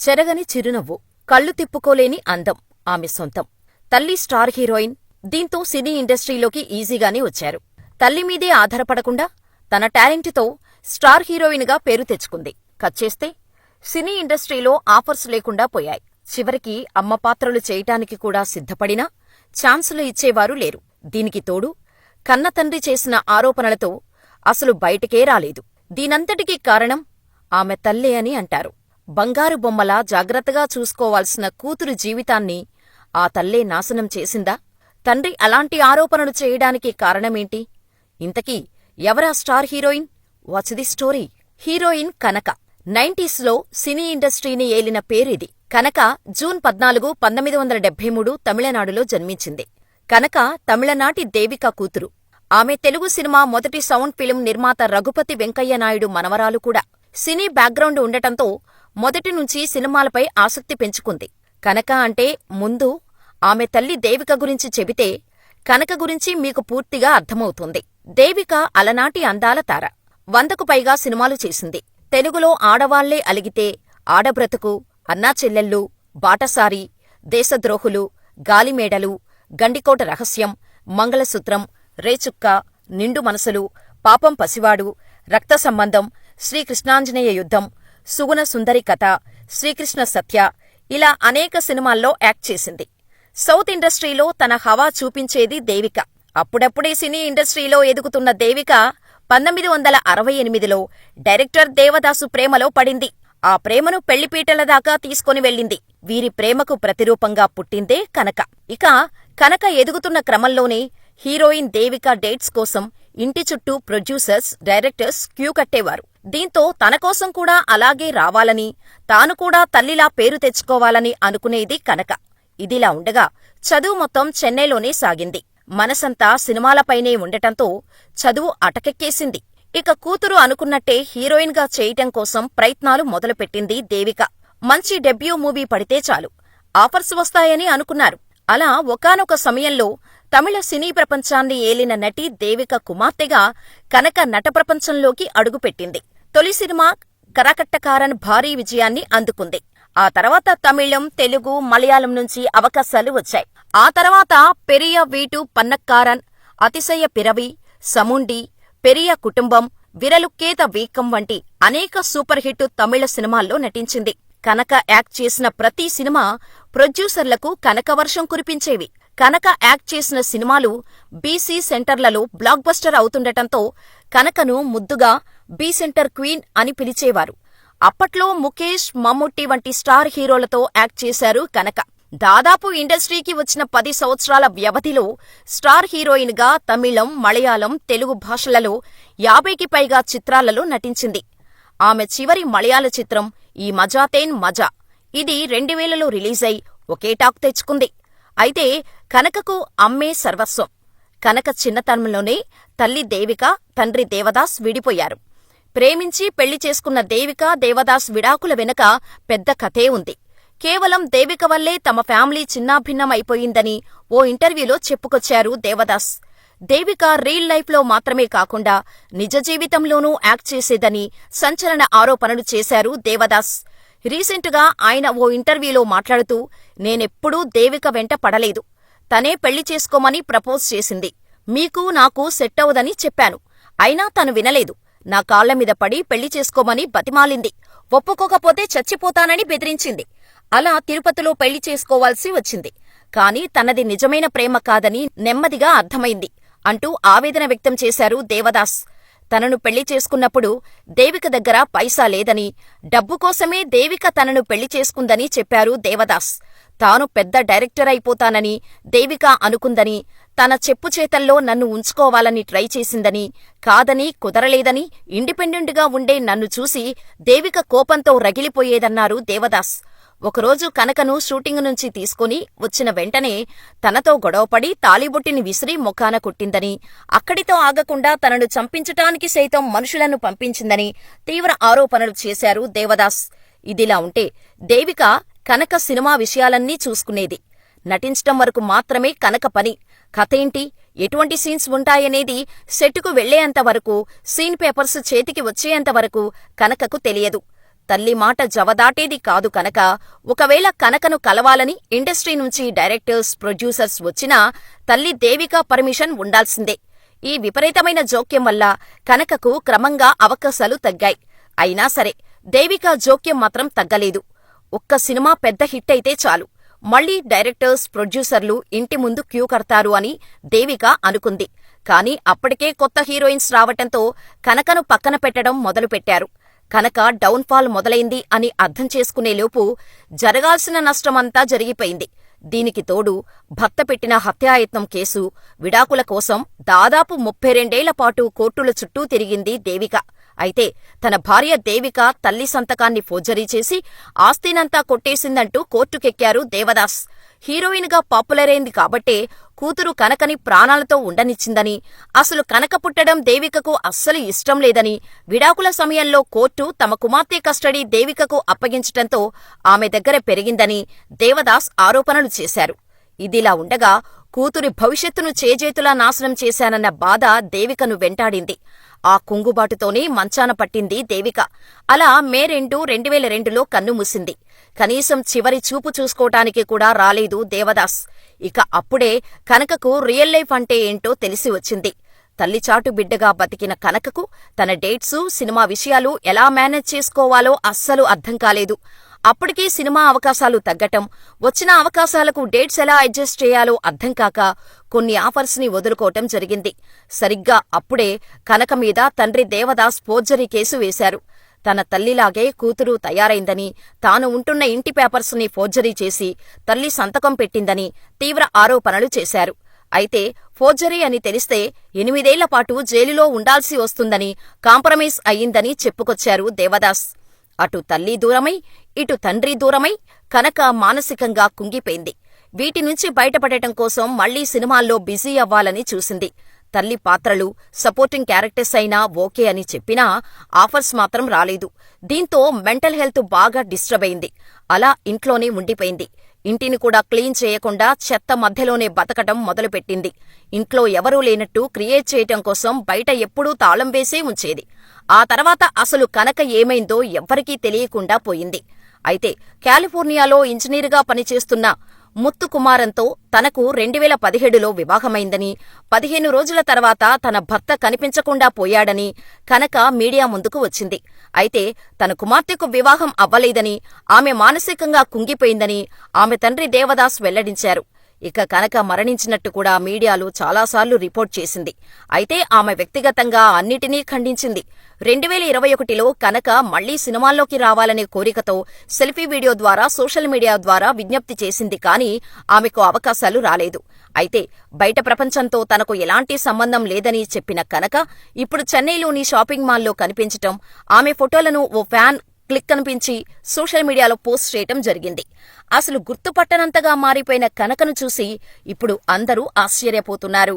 చెరగని చిరునవ్వు కళ్ళు తిప్పుకోలేని అందం ఆమె సొంతం. తల్లి స్టార్ హీరోయిన్ దీంతో సినీ ఇండస్ట్రీలోకి ఈజీగానే వచ్చారు. తల్లి మీదే ఆధారపడకుండా తన టాలెంట్తో స్టార్ హీరోయిన్గా పేరు తెచ్చుకుంది. కచ్చేస్తే సినీ ఇండస్ట్రీలో ఆఫర్స్ లేకుండా పోయాయి. చివరికి అమ్మ పాత్రలు చేయటానికి కూడా సిద్ధపడినా ఛాన్సులు ఇచ్చేవారు లేరు. దీనికి తోడు కన్నతండ్రి చేసిన ఆరోపణలతో అసలు బయటికే రాలేదు. దీనంతటికీ కారణం ఆమె తల్లే అని అంటారు. బంగారు బొమ్మలా జాగ్రత్తగా చూసుకోవాల్సిన కూతురు జీవితాన్ని ఆ తల్లే నాశనం చేసిందా? తండ్రి అలాంటి ఆరోపణలు చేయడానికి కారణమేంటి? ఇంతకీ ఎవరా star heroine? Watch the story. Heroine Kanaka. నైంటీస్లో cine ఇండస్ట్రీని ఏలిన పేరిది. కనక జూన్ పద్నాలుగు పంతొమ్మిది వందల డెబ్బై మూడు తమిళనాడులో జన్మించింది. కనక తమిళనాటి దేవిక కూతురు. ఆమె తెలుగు సినిమా మొదటి సౌండ్ ఫిల్మ్ నిర్మాత రఘుపతి వెంకయ్య నాయుడు మనవరాలు కూడా. సినీ బ్యాక్గ్రౌండ్ ఉండటంతో మొదటి నుంచి సినిమాలపై ఆసక్తి పెంచుకుంది. కనక అంటే ముందు ఆమె తల్లి దేవిక గురించి చెబితే కనక గురించి మీకు పూర్తిగా అర్థమవుతుంది. దేవిక అలనాటి అందాల తార. వందకు పైగా సినిమాలు చేసింది. తెలుగులో ఆడవాళ్ళే అలిగితే ఆడబ్రతుకు అన్నాచెల్లెళ్ళు బాటసారి దేశద్రోహులు గాలిమేడలు గండికోట రహస్యం మంగళసూత్రం రేచుక్క నిండు మనసులు పాపం పసివాడు రక్త సంబంధం శ్రీకృష్ణాంజనేయ యుద్ధం సుగుణ సుందరి కథ శ్రీకృష్ణ సత్య ఇలా అనేక సినిమాల్లో యాక్ట్ చేసింది. సౌత్ ఇండస్ట్రీలో తన హవా చూపించేది దేవిక. అప్పుడప్పుడే సినీ ఇండస్ట్రీలో ఎదుగుతున్న దేవిక పంతొమ్మిది వందల అరవై ఎనిమిదిలో డైరెక్టర్ దేవదాసు ప్రేమలో పడింది. ఆ ప్రేమను పెళ్ళిపీటల దాకా తీసుకొని వెళ్ళింది. వీరి ప్రేమకు ప్రతిరూపంగా పుట్టిందే కనక. ఇక కనక ఎదుగుతున్న క్రమంలోనే హీరోయిన్ దేవిక డేట్స్ కోసం ఇంటి చుట్టూ ప్రొడ్యూసర్స్ డైరెక్టర్స్ క్యూ కట్టేవారు. దీంతో తన కోసం కూడా అలాగే రావాలని తాను కూడా తల్లిలా పేరు తెచ్చుకోవాలని అనుకునేది కనక. ఇదిలా ఉండగా చదువు మొత్తం చెన్నైలోనే సాగింది. మనసంతా సినిమాలపైనే ఉండటంతో చదువు అటకెక్కేసింది. ఇక కూతురు అనుకున్నట్టే హీరోయిన్గా చేయటం కోసం ప్రయత్నాలు మొదలుపెట్టింది దేవిక. మంచి డెబ్యూ మూవీ పడితే చాలు. ఆఫర్స్ వస్తాయని అనుకున్నారు. అలా ఒకానొక సమయంలో తమిళ సినీ ప్రపంచాన్ని ఏలిన నటి దేవిక కుమార్తెగా కనక నట ప్రపంచంలోకి అడుగుపెట్టింది. తొలి సినిమా కరకట్టకారన్ భారీ విజయాన్ని అందుకుంది. ఆ తర్వాత తమిళం తెలుగు మలయాళం నుంచి అవకాశాలు వచ్చాయి. ఆ తర్వాత పెరియ వీటు పన్నక్కారన్ అతిశయ పిరవి సముండి పెరియ కుటుంబం విరలుక్కేత వీకం వంటి అనేక సూపర్ హిట్ తమిళ సినిమాల్లో నటించింది. కనక యాక్ట్ చేసిన ప్రతి సినిమా ప్రొడ్యూసర్లకు కనకవర్షం కురిపించేవి. కనక యాక్ట్ చేసిన సినిమాలు బీసీ సెంటర్లలో బ్లాక్ బస్టర్ అవుతుండటంతో కనకను ముద్దుగా బీ సెంటర్ క్వీన్ అని పిలిచేవారు. అప్పట్లో ముఖేష్ మమ్ముట్టి వంటి స్టార్ హీరోలతో యాక్ట్ చేశారు కనక. దాదాపు ఇండస్ట్రీకి వచ్చిన పది సంవత్సరాల వ్యవధిలో స్టార్ హీరోయిన్గా తమిళం మలయాళం తెలుగు భాషలలో యాభైకి పైగా చిత్రాలలో నటించింది. ఆమె చివరి మలయాళ చిత్రం ఈ మజాతేన్ మజా. ఇది రెండు వేలలో రిలీజై ఒకే టాక్ తెచ్చుకుంది. అయితే కనకకు అమ్మే సర్వస్వం. కనక చిన్నతనంలోనే తల్లి దేవిక తండ్రి దేవదాస్ విడిపోయారు. ప్రేమించి పెళ్ళి చేసుకున్న దేవిక దేవదాస్ విడాకుల వెనుక పెద్ద కథే ఉంది. కేవలం దేవిక వల్లే తమ ఫ్యామిలీ చిన్నాభిన్నం అయిపోయిందని ఓ ఇంటర్వ్యూలో చెప్పుకొచ్చారు దేవదాస్. దేవిక రీల్ లైఫ్లో మాత్రమే కాకుండా నిజ జీవితంలోనూ యాక్ట్ చేసేదని సంచలన ఆరోపణలు చేశారు దేవదాస్. రీసెంటుగా ఆయన ఓ ఇంటర్వ్యూలో మాట్లాడుతూ నేనెప్పుడూ దేవిక వెంట పడలేదు. తనే పెళ్ళి చేసుకోమని ప్రపోజ్ చేసింది. మీకు నాకు సెట్ అవదని చెప్పాను. అయినా తను వినలేదు. నా కాళ్ళ మీద పడి పెళ్ళి చేసుకోమని బతిమాలింది. ఒప్పుకోకపోతే చచ్చిపోతానని బెదిరించింది. అలా తిరుపతిలో పెళ్ళి చేసుకోవాల్సి వచ్చింది. కాని తనది నిజమైన ప్రేమ కాదని నెమ్మదిగా అర్థమైంది అంటూ ఆవేదన వ్యక్తం చేశారు దేవదాస్. తనను పెళ్ళి చేసుకున్నప్పుడు దేవిక దగ్గర పైసా లేదని డబ్బు కోసమే దేవిక తనను పెళ్ళి చేసుకుందని చెప్పారు దేవదాస్. తాను పెద్ద డైరెక్టర్ అయిపోతానని దేవిక అనుకుందని తన చెప్పు చేతల్లో నన్ను ఉంచుకోవాలని ట్రై చేసిందని కాదని కుదరలేదని ఇండిపెండెంట్గా ఉండే నన్ను చూసి దేవిక కోపంతో రగిలిపోయేదన్నారు దేవదాస్. ఒకరోజు కనకను షూటింగ్ నుంచి తీసుకుని వచ్చిన వెంటనే తనతో గొడవపడి తాలిబొట్టిని విసిరి ముఖాన కొట్టిందని అక్కడితో ఆగకుండా తనను చంపించటానికి సైతం మనుషులను పంపించిందని తీవ్ర ఆరోపణలు చేశారు దేవదాస్. ఇదిలా ఉంటే దేవిక కనక సినిమా విషయాలన్నీ చూసుకునేది. నటించటం వరకు మాత్రమే కనక పని. కథేంటి ఎటువంటి సీన్స్ ఉంటాయనేది సెట్టుకు వెళ్ళేంత వరకు సీన్ పేపర్స్ చేతికి వచ్చేంత వరకు కనకకు తెలియదు. తల్లి మాట జవదాటేది కాదు కనుక ఒకవేళ కనకను కలవాలని ఇండస్ట్రీ నుంచి డైరెక్టర్స్ ప్రొడ్యూసర్స్ వచ్చినా తల్లి దేవిక పర్మిషన్ ఉండాల్సిందే. ఈ విపరీతమైన జోక్యం వల్ల కనకకు క్రమంగా అవకాశాలు తగ్గాయి. అయినా సరే దేవిక జోక్యం మాత్రం తగ్గలేదు. ఒక్క సినిమా పెద్ద హిట్ అయితే చాలు. మళ్ళీ డైరెక్టర్స్ ప్రొడ్యూసర్లు ఇంటి ముందు క్యూ కడతారు అని దేవిక అనుకుంది. కాని అప్పటికే కొత్త హీరోయిన్స్ రావటంతో కనకను పక్కన పెట్టడం మొదలుపెట్టారు. కనక డౌన్ఫాల్ మొదలైంది అని అర్థం చేసుకునేలోపు జరగాల్సిన నష్టమంతా జరిగిపోయింది. దీనికి తోడు భర్త పెట్టిన హత్యాయత్నం కేసు విడాకుల కోసం దాదాపు ముప్పై రెండేళ్ళ పాటు కోర్టుల చుట్టూ తిరిగింది దేవిక. అయితే తన భార్య దేవిక తల్లి సంతకాన్ని ఫోర్జరీ చేసి ఆస్తినంతా కొట్టేసిందంటూ కోర్టుకెక్కారు దేవదాస్. హీరోయిన్గా పాపులర్ అయింది కాబట్టే కూతురు కనకని ప్రాణాలతో ఉండనిచ్చిందని అసలు కనక పుట్టడం దేవికకు అస్సలు ఇష్టం లేదని విడాకుల సమయంలో కోర్టు తమ కుమార్తె కస్టడీ దేవికకు అప్పగించటంతో ఆమె దగ్గర పెరిగిందని దేవదాస్ ఆరోపణలు చేశారు. ఇదిలా ఉండగా కూతురి భవిష్యత్తును చేజేతులా నాశనం చేశానన్న బాధ దేవికను వెంటాడింది. ఆ కుంగుబాటుతోనే మంచాన పట్టింది దేవిక. అలా మే రెండు రెండువేల రెండులో కన్నుమూసింది కనీసం చివరి చూపు చూసుకోటానికి కూడా రాలేదు దేవదాస్. ఇక అప్పుడే కనకకు రియల్ లైఫ్ అంటే ఏంటో తెలిసి వచ్చింది. తల్లిచాటు బిడ్డగా బతికిన కనకకు తన డేట్సు సినిమా విషయాలు ఎలా మేనేజ్ చేసుకోవాలో అస్సలు అర్థం కాలేదు. అప్పటికే సినిమా అవకాశాలు తగ్గటం వచ్చిన అవకాశాలకు డేట్స్ ఎలా అడ్జస్ట్ చేయాలో అర్థం కాక కొన్ని ఆఫర్స్ని వదులుకోవటం జరిగింది. సరిగ్గా అప్పుడే కనక మీద తండ్రి దేవదాస్ ఫోర్జరీ కేసు వేశారు. తన తల్లిలాగే కూతురు తయారైందని తాను ఉంటున్న ఇంటి పేపర్స్ని ఫోర్జరీ చేసి తల్లి సంతకం పెట్టిందని తీవ్ర ఆరోపణలు చేశారు. అయితే ఫోర్జరీ అని తెలిస్తే ఎనిమిదేళ్ళ పాటు జైలులో ఉండాల్సి వస్తుందని కాంప్రమైజ్ అయ్యిందని చెప్పుకొచ్చారు దేవదాస్. అటు తల్లి దూరమై ఇటు తండ్రి దూరమై కనక మానసికంగా కుంగిపోయింది. వీటి నుంచి బయటపడటం కోసం మళ్ళీ సినిమాల్లో బిజీ అవ్వాలని చూసింది. తల్లి పాత్రలు సపోర్టింగ్ క్యారెక్టర్స్ అయినా ఓకే అని చెప్పినా ఆఫర్స్ మాత్రం రాలేదు. దీంతో మెంటల్ హెల్త్ బాగా డిస్టర్బ్ అయింది. అలా ఇంట్లోనే ఉండిపోయింది. ఇంటిని కూడా క్లీన్ చేయకుండా చెత్త మధ్యలోనే బతకటం మొదలుపెట్టింది. ఇంట్లో ఎవరూ లేనట్టు క్రియేట్ చేయటం కోసం బయట ఎప్పుడూ తాళం వేసే ఉంచేది. ఆ తర్వాత అసలు కనక ఏమైందో ఎవ్వరికీ తెలియకుండా పోయింది. అయితే కాలిఫోర్నియాలో ఇంజనీరుగా పనిచేస్తున్న ముత్తు కుమారంతో తనకు రెండువేల పదిహేడులో వివాహమైందని పదిహేను రోజుల తర్వాత తన భర్త కనిపించకుండా పోయాడని కనక మీడియా ముందుకు వచ్చింది. అయితే తన కుమార్తెకు వివాహం అవ్వలేదని ఆమె మానసికంగా కుంగిపోయిందని ఆమె తండ్రి దేవదాస్ వెల్లడించారు. ఇక కనక మరణించినట్టు కూడా మీడియాలో చాలాసార్లు రిపోర్ట్ చేసింది. అయితే ఆమె వ్యక్తిగతంగా అన్నిటినీ ఖండించింది. రెండువేల ఇరవై ఒకటిలో కనక మళ్ళీ సినిమాల్లోకి రావాలనే కోరికతో సెల్ఫీ వీడియో ద్వారా సోషల్ మీడియా ద్వారా విజ్ఞప్తి చేసింది కానీ ఆమెకు అవకాశాలు రాలేదు. అయితే బయట ప్రపంచంతో తనకు ఎలాంటి సంబంధం లేదని చెప్పిన కనక ఇప్పుడు చెన్నైలోని షాపింగ్ మాల్లో కనిపించటం ఆమె ఫోటోలను ఓ ఫ్యాన్ క్లిక్ కనిపించి సోషల్ మీడియాలో పోస్ట్ చేయటం జరిగింది. అసలు గుర్తుపట్టనంతగా మారిపోయిన కనకను చూసి ఇప్పుడు అందరూ ఆశ్చర్యపోతున్నారు.